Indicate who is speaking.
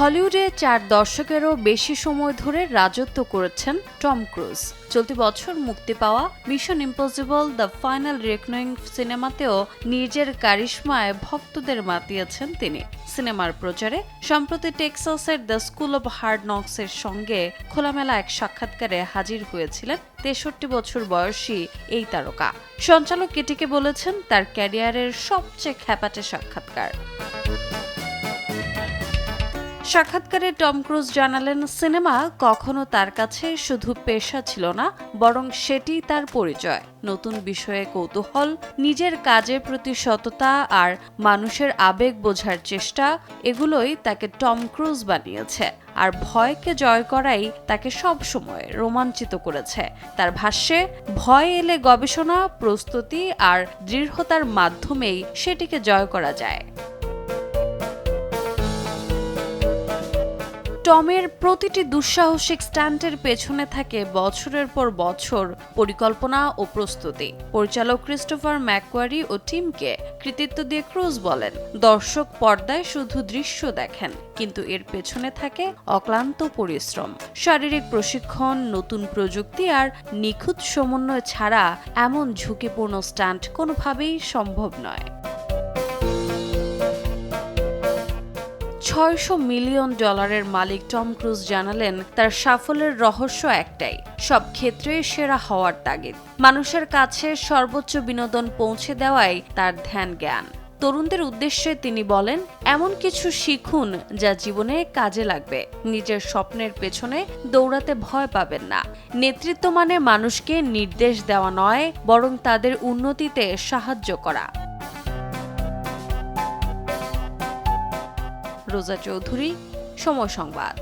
Speaker 1: হলিউডে চার দশকেরও বেশি সময় ধরে রাজত্ব করেছেন টম ক্রুজ। চলতি বছর মুক্তি পাওয়া Mission Impossible the final reckoning সিনেমাতেও নিজের কারিশ্মায় ভক্তদের মাতিয়েছেন তিনি। সিনেমার প্রচারে সম্প্রতি টেক্সাসের দ্য স্কুল অব হার্ড নক্সের সঙ্গে খোলামেলা এক সাক্ষাৎকারে হাজির হয়েছিলেন তেষট্টি বছর বয়সী এই তারকা। সঞ্চালক কেটিকে বলেছেন, তার ক্যারিয়ারের সবচেয়ে খ্যাপাটে সাক্ষাৎকার। সাক্ষাৎকারে টম ক্রুজ জানালেন, সিনেমা কখনো তার কাছে শুধু পেশা ছিল না, বরং সেটি তার পরিচয়। নতুন বিষয়ে কৌতূহল, নিজের কাজের প্রতি সততা আর মানুষের আবেগ বোঝার চেষ্টা, এগুলোই তাকে টম ক্রুজ বানিয়েছে। আর ভয়কে জয় করাই তাকে সব সময় রোমাঞ্চিত করেছে। তার ভাষ্যে, ভয় এলে গবেষণা, প্রস্তুতি আর দৃঢ়তার মাধ্যমেই সেটিকে জয় করা যায়। টমের প্রতিটি দুঃসাহসিক স্ট্যান্টের পেছনে থাকে বছরের পর বছর পরিকল্পনা ও প্রস্তুতি। পরিচালক ক্রিস্টোফার ম্যাকওয়ারি ও টিমকে কৃতিত্ব দিয়ে ক্রুজ বলেন, দর্শক পর্দায় শুধু দৃশ্য দেখেন, কিন্তু এর পেছনে থাকে অক্লান্ত পরিশ্রম। শারীরিক প্রশিক্ষণ, নতুন প্রযুক্তি আর নিখুঁত সমন্বয় ছাড়া এমন ঝুঁকিপূর্ণ স্ট্যান্ট কোনোভাবেই সম্ভব নয়। ছয়শো মিলিয়ন ডলারের মালিক টম ক্রুজ জানালেন, তার সাফল্যের রহস্য একটাই, সব ক্ষেত্রে সেরা হওয়ার তাগিদ। মানুষের কাছে সর্বোচ্চ বিনোদন পৌঁছে দেওয়াই তার ধ্যান জ্ঞান। তরুণদের উদ্দেশ্যে তিনি বলেন, এমন কিছু শিখুন যা জীবনে কাজে লাগবে। নিজের স্বপ্নের পেছনে দৌড়াতে ভয় পাবেন না। নেতৃত্ব মানে মানুষকে নির্দেশ দেওয়া নয়, বরং তাদের উন্নতিতে সাহায্য করা। রোজা চৌধুরী সময় সংবাদ।